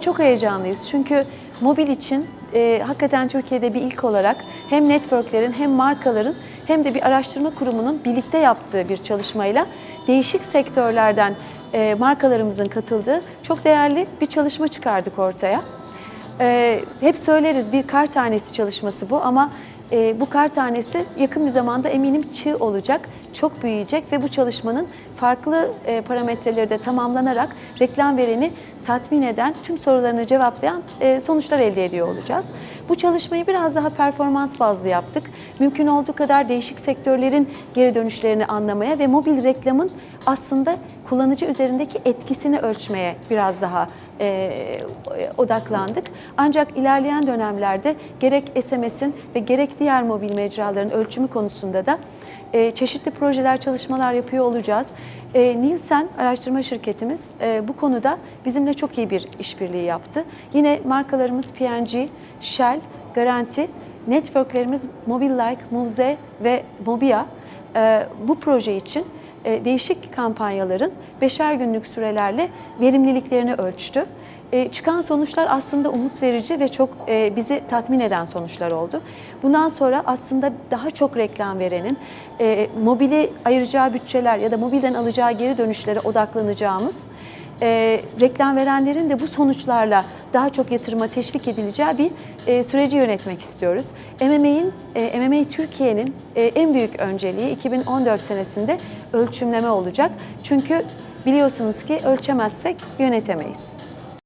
için çok heyecanlıyız. Çünkü mobil için e, hakikaten Türkiye'de bir ilk olarak hem networklerin hem markaların hem de bir araştırma kurumunun birlikte yaptığı bir çalışmayla değişik sektörlerden e, markalarımızın katıldığı çok değerli bir çalışma çıkardık ortaya. E, hep söyleriz bir kar tanesi çalışması bu ama e, bu kar tanesi yakın bir zamanda eminim çığ olacak, çok büyüyecek ve bu çalışmanın farklı e, parametreleri de tamamlanarak reklam vereni tatmin eden, tüm sorularını cevaplayan e, sonuçlar elde ediyor olacağız. Bu çalışmayı biraz daha performans bazlı yaptık. Mümkün olduğu kadar değişik sektörlerin geri dönüşlerini anlamaya ve mobil reklamın aslında kullanıcı üzerindeki etkisini ölçmeye biraz daha e, odaklandık. Ancak ilerleyen dönemlerde gerek SMS'in ve gerek diğer mobil mecraların ölçümü konusunda da e, çeşitli projeler, çalışmalar yapıyor olacağız. E, Nielsen araştırma şirketimiz e, bu konuda bizimle çok iyi bir işbirliği yaptı. Yine markalarımız P&G, Shell, Garanti, networklerimiz Mobilike, Muze ve Mobia e, bu proje için e, değişik kampanyaların beşer günlük sürelerle verimliliklerini ölçtü. E, çıkan sonuçlar aslında umut verici ve çok e, bizi tatmin eden sonuçlar oldu. Bundan sonra aslında daha çok reklam verenin, e, mobili ayıracağı bütçeler ya da mobilden alacağı geri dönüşlere odaklanacağımız, e, reklam verenlerin de bu sonuçlarla daha çok yatırıma teşvik edileceği bir süreci yönetmek istiyoruz. MMA'in, e, MMA Türkiye'nin en büyük önceliği 2014 senesinde ölçümleme olacak. Çünkü biliyorsunuz ki ölçemezsek yönetemeyiz.